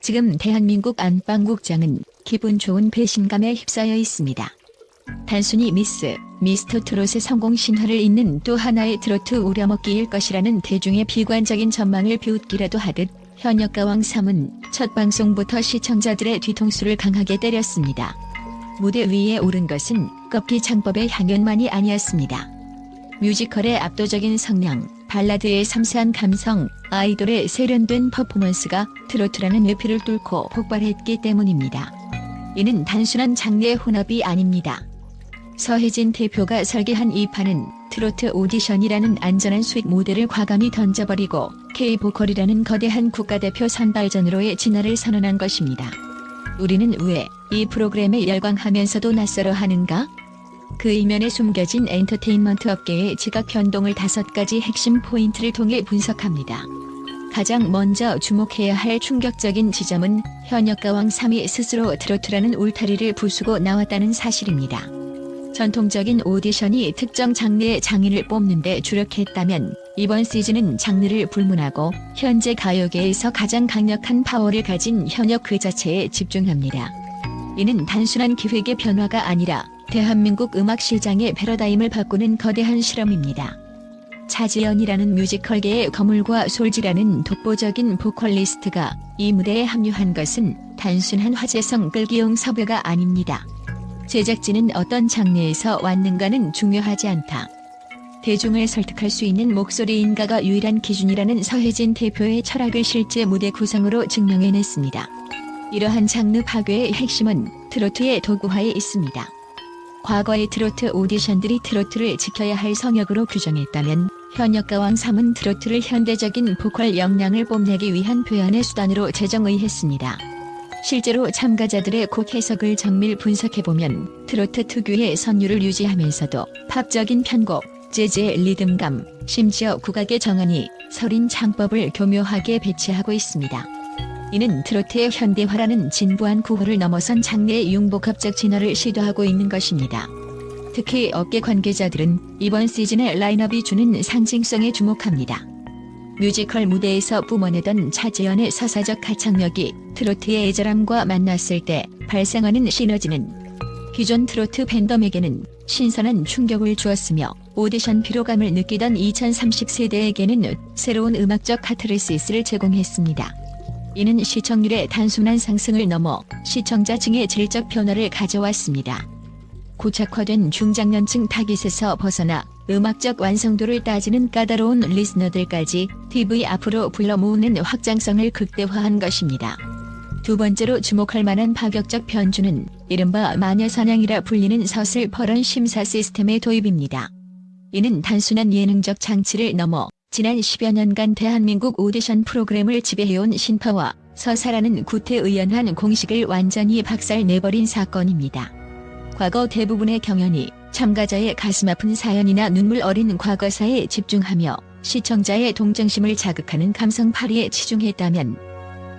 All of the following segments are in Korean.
지금 대한민국 안방국장은 기분 좋은 배신감에 휩싸여 있습니다. 단순히 미스, 미스터 트롯의 성공 신화를 잇는 또 하나의 트로트 우려먹기일 것이라는 대중의 비관적인 전망을 비웃기라도 하듯 현역가왕 3은 첫 방송부터 시청자들의 뒤통수를 강하게 때렸습니다. 무대 위에 오른 것은 꺾기 창법의 향연만이 아니었습니다. 뮤지컬의 압도적인 성량, 발라드의 섬세한 감성, 아이돌의 세련된 퍼포먼스가 트로트라는 외피를 뚫고 폭발했기 때문입니다. 이는 단순한 장르의 혼합이 아닙니다. 서혜진 대표가 설계한 이 판은 트로트 오디션이라는 안전한 수익 모델을 과감히 던져버리고 K-보컬이라는 거대한 국가대표 선발전으로의 진화를 선언한 것입니다. 우리는 왜 이 프로그램에 열광하면서도 낯설어 하는가? 그 이면에 숨겨진 엔터테인먼트 업계의 지각 변동을 다섯 가지 핵심 포인트를 통해 분석합니다. 가장 먼저 주목해야 할 충격적인 지점은 현역 가왕 3이 스스로 트로트라는 울타리를 부수고 나왔다는 사실입니다. 전통적인 오디션이 특정 장르의 장인을 뽑는데 주력했다면 이번 시즌은 장르를 불문하고 현재 가요계에서 가장 강력한 파워를 가진 현역 그 자체에 집중합니다. 이는 단순한 기획의 변화가 아니라 대한민국 음악 시장의 패러다임을 바꾸는 거대한 실험입니다. 차지연이라는 뮤지컬계의 거물과 솔지라는 독보적인 보컬리스트가 이 무대에 합류한 것은 단순한 화제성 끌기용 섭외가 아닙니다. 제작진은 어떤 장르에서 왔는가는 중요하지 않다. 대중을 설득할 수 있는 목소리인가가 유일한 기준이라는 서혜진 대표의 철학을 실제 무대 구성으로 증명해냈습니다. 이러한 장르 파괴의 핵심은 트로트의 도구화에 있습니다. 과거의 트로트 오디션들이 트로트를 지켜야 할 성역으로 규정했다면 현역 가왕 3은 트로트를 현대적인 보컬 역량을 뽐내기 위한 표현의 수단으로 제정의했습니다. 실제로 참가자들의 곡 해석을 정밀 분석해보면 트로트 특유의 선율을 유지하면서도 팝적인 편곡, 재즈의 리듬감, 심지어 국악의 정언이 서린 창법을 교묘하게 배치하고 있습니다. 이는 트로트의 현대화라는 진부한 구호를 넘어선 장르의 융복합적 진화를 시도하고 있는 것입니다. 특히 업계 관계자들은 이번 시즌의 라인업이 주는 상징성에 주목합니다. 뮤지컬 무대에서 뿜어내던 차지연의 서사적 가창력이 트로트의 애절함과 만났을 때 발생하는 시너지는 기존 트로트 팬덤에게는 신선한 충격을 주었으며 오디션 피로감을 느끼던 2030 세대에게는 새로운 음악적 카타르시스를 제공했습니다. 이는 시청률의 단순한 상승을 넘어 시청자층의 질적 변화를 가져왔습니다. 고착화된 중장년층 타깃에서 벗어나 음악적 완성도를 따지는 까다로운 리스너들까지 TV 앞으로 불러 모으는 확장성을 극대화한 것입니다. 두 번째로 주목할 만한 파격적 변주는 이른바 마녀사냥이라 불리는 서슬퍼런 심사 시스템의 도입입니다. 이는 단순한 예능적 장치를 넘어 지난 10여 년간 대한민국 오디션 프로그램을 지배해온 신파와 서사라는 구태의연한 공식을 완전히 박살내버린 사건입니다. 과거 대부분의 경연이 참가자의 가슴 아픈 사연이나 눈물 어린 과거사에 집중하며 시청자의 동정심을 자극하는 감성 파리에 치중했다면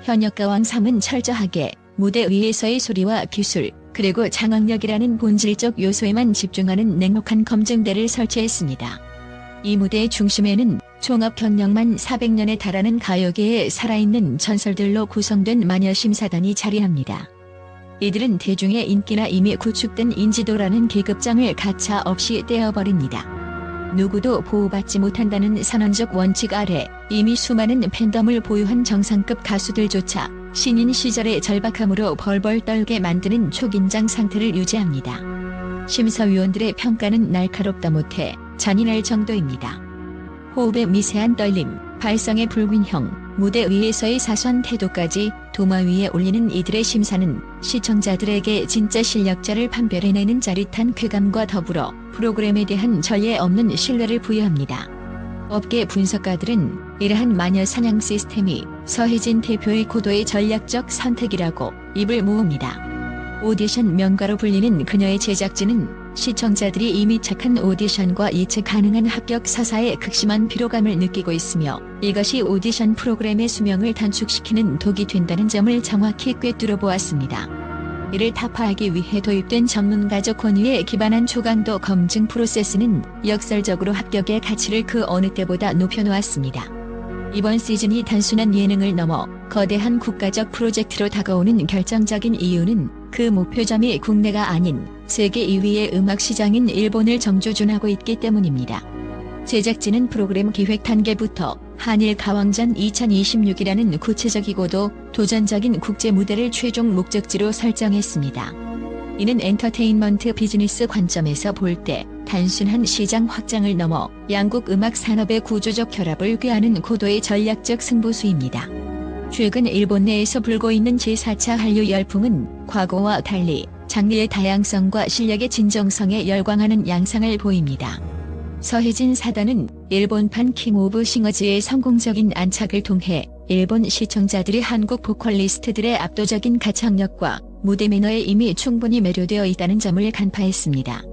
현역가왕 3은 철저하게 무대 위에서의 소리와 기술 그리고 장악력이라는 본질적 요소에만 집중하는 냉혹한 검증대를 설치했습니다. 이 무대의 중심에는 종합 경력만 400년에 달하는 가요계의 살아있는 전설들로 구성된 마녀 심사단이 자리합니다. 이들은 대중의 인기나 이미 구축된 인지도라는 계급장을 가차 없이 떼어버립니다. 누구도 보호받지 못한다는 선언적 원칙 아래 이미 수많은 팬덤을 보유한 정상급 가수들조차 신인 시절의 절박함으로 벌벌 떨게 만드는 초긴장 상태를 유지합니다. 심사위원들의 평가는 날카롭다 못해 잔인할 정도입니다. 호흡의 미세한 떨림, 발성의 불균형, 무대 위에서의 사소한 태도까지 도마 위에 올리는 이들의 심사는 시청자들에게 진짜 실력자를 판별해내는 짜릿한 쾌감과 더불어 프로그램에 대한 전례 없는 신뢰를 부여합니다. 업계 분석가들은 이러한 마녀 사냥 시스템이 서혜진 대표의 고도의 전략적 선택이라고 입을 모읍니다. 오디션 명가로 불리는 그녀의 제작진은 시청자들이 이미 착한 오디션과 예측 가능한 합격 서사에 극심한 피로감을 느끼고 있으며 이것이 오디션 프로그램의 수명을 단축시키는 독이 된다는 점을 정확히 꿰뚫어 보았습니다. 이를 타파하기 위해 도입된 전문가적 권위에 기반한 초강도 검증 프로세스는 역설적으로 합격의 가치를 그 어느 때보다 높여놓았습니다. 이번 시즌이 단순한 예능을 넘어 거대한 국가적 프로젝트로 다가오는 결정적인 이유는 그 목표점이 국내가 아닌 세계 2위의 음악 시장인 일본을 정조준하고 있기 때문입니다. 제작진은 프로그램 기획 단계부터 한일 가왕전 2026이라는 구체적이고도 도전적인 국제 무대를 최종 목적지로 설정했습니다. 이는 엔터테인먼트 비즈니스 관점에서 볼 때 단순한 시장 확장을 넘어 양국 음악 산업의 구조적 결합을 꾀하는 고도의 전략적 승부수입니다. 최근 일본 내에서 불고 있는 제4차 한류 열풍은 과거와 달리 장르의 다양성과 실력의 진정성에 열광하는 양상을 보입니다. 서혜진 사단은 일본판 킹 오브 싱어즈의 성공적인 안착을 통해 일본 시청자들이 한국 보컬리스트들의 압도적인 가창력과 무대 매너에 이미 충분히 매료되어 있다는 점을 간파했습니다.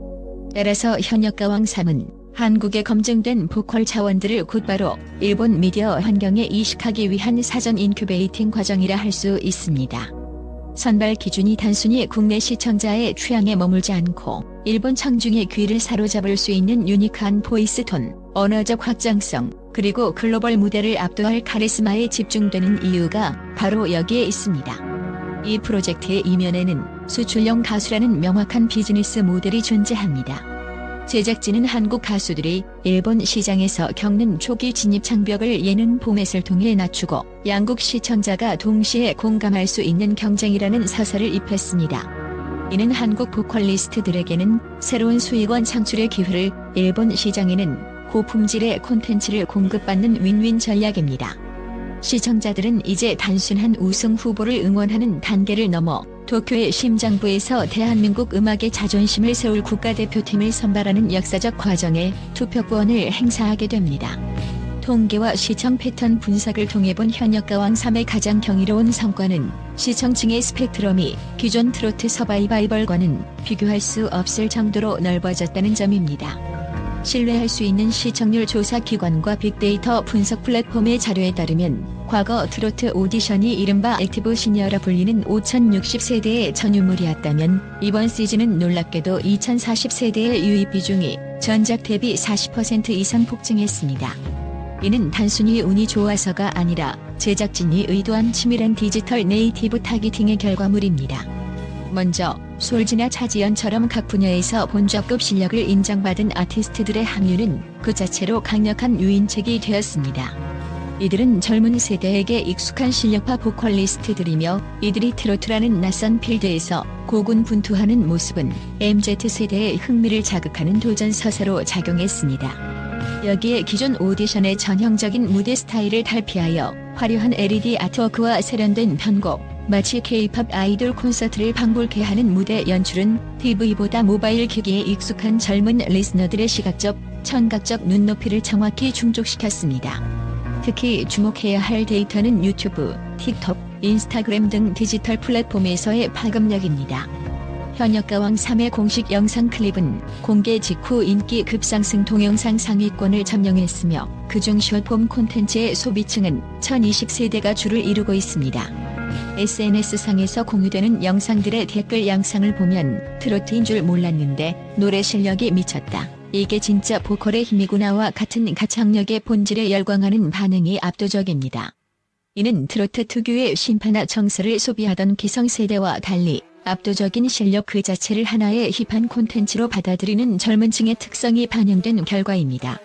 따라서 현역 가왕 3은 한국에 검증된 보컬 자원들을 곧바로 일본 미디어 환경에 이식하기 위한 사전 인큐베이팅 과정이라 할 수 있습니다. 선발 기준이 단순히 국내 시청자의 취향에 머물지 않고 일본 청중의 귀를 사로잡을 수 있는 유니크한 보이스 톤, 언어적 확장성, 그리고 글로벌 무대를 압도할 카리스마에 집중되는 이유가 바로 여기에 있습니다. 이 프로젝트의 이면에는 수출용 가수라는 명확한 비즈니스 모델이 존재합니다. 제작진은 한국 가수들이 일본 시장에서 겪는 초기 진입 장벽을 예능 포맷을 통해 낮추고 양국 시청자가 동시에 공감할 수 있는 경쟁이라는 서사를 입혔습니다. 이는 한국 보컬리스트들에게는 새로운 수익원 창출의 기회를 일본 시장에는 고품질의 콘텐츠를 공급받는 윈윈 전략입니다. 시청자들은 이제 단순한 우승 후보를 응원하는 단계를 넘어 도쿄의 심장부에서 대한민국 음악의 자존심을 세울 국가대표팀을 선발하는 역사적 과정에 투표권을 행사하게 됩니다. 통계와 시청 패턴 분석을 통해 본 현역 가왕 3의 가장 경이로운 성과는 시청층의 스펙트럼이 기존 트로트 서바이벌과는 비교할 수 없을 정도로 넓어졌다는 점입니다. 신뢰할 수 있는 시청률 조사 기관과 빅데이터 분석 플랫폼의 자료에 따르면 과거 트로트 오디션이 이른바 액티브 시니어라 불리는 5060세대의 전유물이었다면 이번 시즌은 놀랍게도 2040세대의 유입 비중이 전작 대비 40% 이상 폭증했습니다. 이는 단순히 운이 좋아서가 아니라 제작진이 의도한 치밀한 디지털 네이티브 타깃팅의 결과물입니다. 먼저 솔지나 차지연처럼 각 분야에서 본적급 실력을 인정받은 아티스트들의 합류는 그 자체로 강력한 유인책이 되었습니다. 이들은 젊은 세대에게 익숙한 실력파 보컬리스트들이며 이들이 트로트라는 낯선 필드에서 고군분투하는 모습은 MZ세대의 흥미를 자극하는 도전 서사로 작용했습니다. 여기에 기존 오디션의 전형적인 무대 스타일을 탈피하여 화려한 LED 아트워크와 세련된 편곡, 마치 K-팝 아이돌 콘서트를 방불케 하는 무대 연출은 TV보다 모바일 기기에 익숙한 젊은 리스너들의 시각적, 청각적 눈높이를 정확히 충족시켰습니다. 특히 주목해야 할 데이터는 유튜브, 틱톡, 인스타그램 등 디지털 플랫폼에서의 파급력입니다. 현역 가왕 3의 공식 영상 클립은 공개 직후 인기 급상승 동영상 상위권을 점령했으며 그중 숏폼 콘텐츠의 소비층은 1020세대가 주를 이루고 있습니다. SNS상에서 공유되는 영상들의 댓글 양상을 보면 트로트인 줄 몰랐는데 노래 실력이 미쳤다. 이게 진짜 보컬의 힘이구나와 같은 가창력의 본질에 열광하는 반응이 압도적입니다. 이는 트로트 특유의 심파나 정서를 소비하던 기성세대와 달리 압도적인 실력 그 자체를 하나의 힙한 콘텐츠로 받아들이는 젊은 층의 특성이 반영된 결과입니다.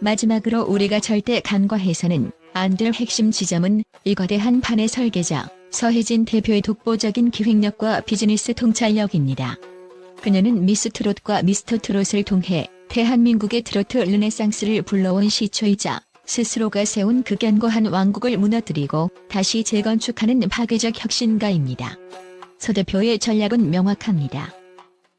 마지막으로 우리가 절대 간과해서는 안 될 핵심 지점은 이 거대한 판의 설계자 서혜진 대표의 독보적인 기획력과 비즈니스 통찰력입니다. 그녀는 미스 트롯과 미스터 트롯을 통해 대한민국의 트로트 르네상스를 불러온 시초이자 스스로가 세운 극연고한 왕국을 무너뜨리고 다시 재건축하는 파괴적 혁신가입니다. 서 대표의 전략은 명확합니다.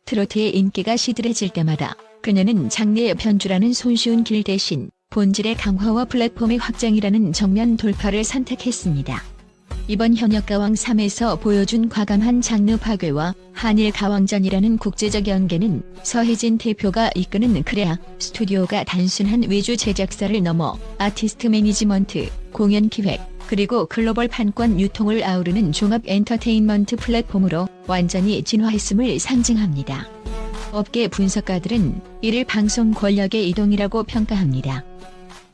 트로트의 인기가 시들해질 때마다 그녀는 장르의 변주라는 손쉬운 길 대신 본질의 강화와 플랫폼의 확장이라는 정면 돌파를 선택했습니다. 이번 현역 가왕 3에서 보여준 과감한 장르 파괴와 한일 가왕전이라는 국제적 연계는 서혜진 대표가 이끄는 크레아 스튜디오가 단순한 외주 제작사를 넘어 아티스트 매니지먼트, 공연 기획, 그리고 글로벌 판권 유통을 아우르는 종합 엔터테인먼트 플랫폼으로 완전히 진화했음을 상징합니다. 업계 분석가들은 이를 방송 권력의 이동이라고 평가합니다.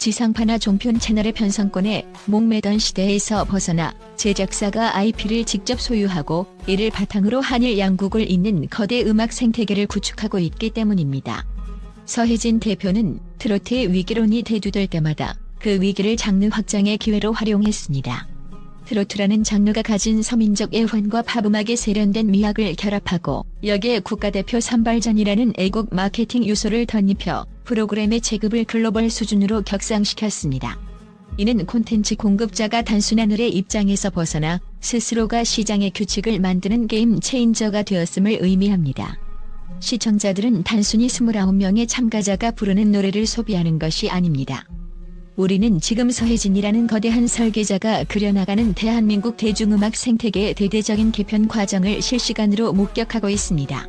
지상파나 종편 채널의 편성권에 목매던 시대에서 벗어나 제작사가 IP를 직접 소유하고 이를 바탕으로 한일 양국을 잇는 거대 음악 생태계를 구축하고 있기 때문입니다. 서혜진 대표는 트로트의 위기론이 대두될 때마다 그 위기를 장르 확장의 기회로 활용했습니다. 트로트라는 장르가 가진 서민적 애환과 팝음악의 세련된 미학을 결합하고 여기에 국가대표 선발전이라는 애국 마케팅 요소를 덧입혀 프로그램의 체급을 글로벌 수준으로 격상시켰습니다. 이는 콘텐츠 공급자가 단순한 을의 입장에서 벗어나 스스로가 시장의 규칙을 만드는 게임 체인저가 되었음을 의미합니다. 시청자들은 단순히 29명의 참가자가 부르는 노래를 소비하는 것이 아닙니다. 우리는 지금 서혜진이라는 거대한 설계자가 그려나가는 대한민국 대중음악 생태계의 대대적인 개편 과정을 실시간으로 목격하고 있습니다.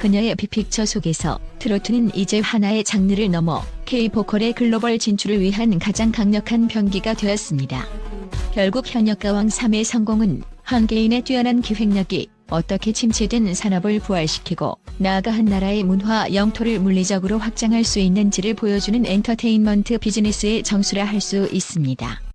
그녀의 빅픽처 속에서 트로트는 이제 하나의 장르를 넘어 K-보컬의 글로벌 진출을 위한 가장 강력한 병기가 되었습니다. 결국 현역 가왕 3의 성공은 한 개인의 뛰어난 기획력이 어떻게 침체된 산업을 부활시키고 나아가 한 나라의 문화 영토를 물리적으로 확장할 수 있는지를 보여주는 엔터테인먼트 비즈니스의 정수라 할 수 있습니다.